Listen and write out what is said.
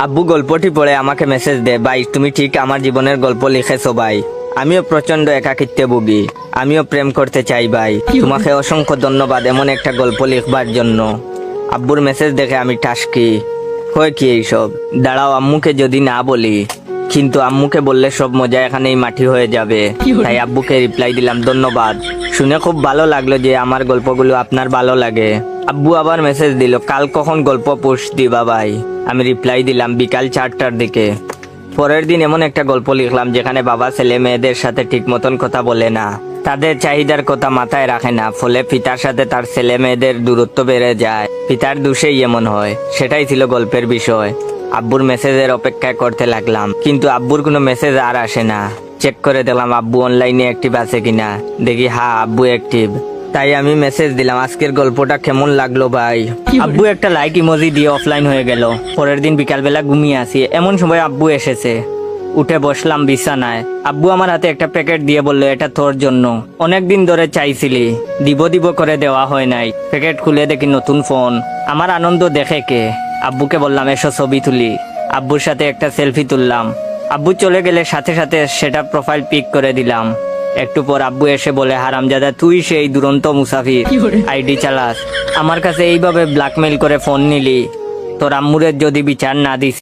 আব্বু গল্পটি পড়ে আমাকে মেসেজ দে ভাই, তুমি ঠিক আমার জীবনের গল্প লিখেছো, ভাই। আমিও প্রচণ্ড একাকিত্বে ভুগি। আমিও প্রেম করতে চাই, ভাই। তোমাকে অসংখ্য ধন্যবাদ এমন একটা গল্প লিখবার জন্য। আব্বুর মেসেজ দেখে আমি টাসকি হয় কি এইসব? দাঁড়াও, আম্মুকে যদি না বলি। কিন্তু আম্মুকে বললে সব মজা এখানেই মাটি হয়ে যাবে। তাই আব্বুকে রিপ্লাই দিলাম ধন্যবাদ। শুনে খুব ভালো লাগল যে আমার গল্পগুলো আপনার ভালো লাগে। আব্বু আবার মেসেজ দিল কাল কখন গল্প পোস্ট দিবা ভাই? আমি রিপ্লাই দিলাম বিকাল চারটার দিকে। পরের দিন এমন একটা গল্প লিখলাম যেখানে বাবা ছেলে মেয়েদের সাথে ঠিক মতন কথা বলে না। তাদের চাহিদার কথা মাথায় রাখে না ফলে পিতার সাথে তার ছেলে মেয়েদের দূরত্ব বেড়ে যায়। পিতার দোষেই এমন হয় সেটাই ছিল গল্পের বিষয়। আব্বুর মেসেজের অপেক্ষায় করতে লাগলাম, কিন্তু আব্বুর কোনো মেসেজ আর আসে না। চেক করে দেখলাম আব্বু অনলাইনে অ্যাক্টিভ আছে কিনা। দেখি হ্যাঁ আব্বু অ্যাক্টিভ তাই আমি মেসেজ দিলাম, আজকের গল্পটা কেমন লাগল ভাই? আব্বু একটা লাইক ইমোজি দিয়ে অফলাইন হয়ে গেল। পরের দিন বিকালবেলা ঘুমিয়ে আসি। এমন সময় আব্বু এসেছে। উঠে বসলাম বিছানায়। আব্বু আমার হাতে একটা প্যাকেট দিয়ে বলল, এটা তোর জন্য। অনেকদিন ধরে চাইছিলি। দিব দিব করে দেওয়া হয় নাই। প্যাকেট খুলে দেখি নতুন ফোন আমার আনন্দ দেখে কে? আব্বুকে বললাম এসো ছবি তুলি। আব্বুর সাথে একটা সেলফি তুললাম। আব্বু চলে গেলে সাথে সাথে সেটা প্রোফাইল পিক করে দিলাম। একটু পর আব্বু এসে বলে হারামজাদা তুই সেই দুরন্ত মুসাফির। আইডি চালাস। আমার কাছে এইভাবে ব্ল্যাকমেল করে ফোন নিলি। তোর আম্মুরের যদি বিচার না দিস